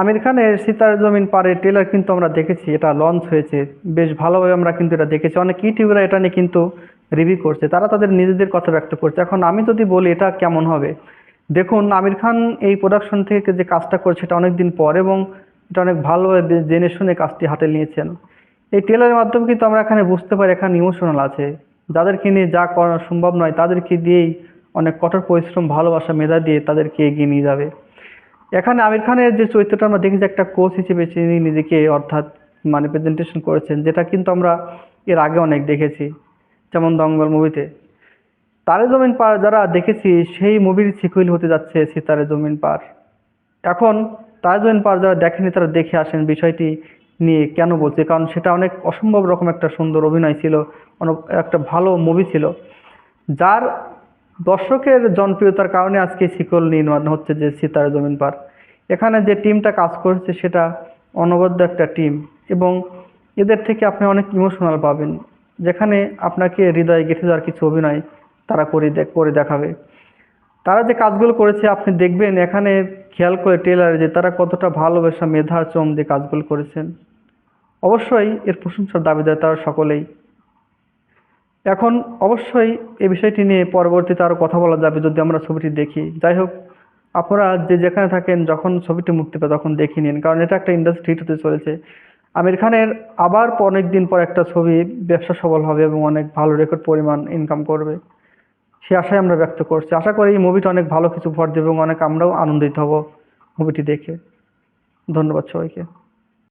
আমির খানের সীতার জমিন পারে ট্রেলার কিন্তু আমরা দেখেছি, এটা লঞ্চ হয়েছে। বেশ ভালোভাবে আমরা কিন্তু এটা দেখেছি। অনেক ইউটিউবাররা এটা নিয়ে কিন্তু রিভিউ করছে। তারা তাদের নিজেদের কথা ব্যক্ত করছে। এখন আমি যদি বলি এটা কেমন হবে? দেখুন, আমির খান এই প্রোডাকশন থেকে যে কাজটা করছে, এটা অনেক দিন পর এবং এটা অনেক ভালোভাবে জেনে শুনে কাজটি হাতে নিয়েছেন। এই ট্রেলারের মাধ্যমে কিন্তু আমরা এখানে বুঝতে পারি, এখানে ইমোশনাল আছে। যাদেরকে নিয়ে যা করা সম্ভব নয়, তাদেরকে দিয়েই অনেক কঠোর পরিশ্রম, ভালোবাসা, মেধা দিয়ে তাদেরকে এগিয়ে নিয়ে যাবে। এখানে আমির খানের যে চরিত্রটা আমরা দেখি যে একটা কোচ হিসেবে তিনি নিজেকে অর্থাৎ মানে প্রেজেন্টেশন করেছেন, যেটা কিন্তু আমরা এর আগে অনেক দেখেছি, যেমন দঙ্গল মুভিতে তারে জমিন পার যারা দেখেছি, সেই মুভির সিকুইল হতে যাচ্ছে সিতারে জমিন পার। এখন তারে জমিন পার যারা দেখেনি, তারা দেখে আসেন বিষয়টি নিয়ে কেন বলছে, কারণ সেটা অনেক অসম্ভব রকম একটা সুন্দর অভিনয় ছিল একটা ভালো মুভি ছিল। যার দর্শকের জনপ্রিয়তার কারণে আজকে সিকল নির্মাণ হচ্ছে যে সিতারে জমিন পার। এখানে যে টিমটা কাজ করছে সেটা অনবদ্য একটা টিম এবং এদের থেকে আপনি অনেক ইমোশনাল পাবেন। যেখানে আপনাকে হৃদয়ে গেঁথে যাওয়ার কিছু অভিনয় তারা করে করে দেখাবে। তারা যে কাজগুলো করেছে, আপনি দেখবেন এখানে খেয়াল করে টেলারে যে তারা কতটা ভালোবাসা, মেধার চম দিয়ে কাজগুলো করেছেন। অবশ্যই এর প্রশংসার দাবিদার তারা সকলেই। এখন অবশ্যই এই বিষয়টি নিয়ে পরবর্তীতে আরও কথা বলা যাবে যদি আমরা ছবিটি দেখি। যাই হোক, আপনারা যে যেখানে থাকেন, যখন ছবিটি মুক্তি পায়, তখন দেখে নিন। কারণ এটা একটা ইন্ডাস্ট্রি হিট হতে চলেছে। আমির খানের আবার অনেক দিন পর একটা ছবি ব্যবসা সফল হবে এবং অনেক ভালো রেকর্ড পরিমাণ ইনকাম করবে। সে আশাই আমরা ব্যক্ত করছি। আশা করি এই মুভিটা অনেক ভালো কিছু ভর দেবে এবং অনেক আমরাও আনন্দিত হব মুভিটি দেখে। ধন্যবাদ সবাইকে।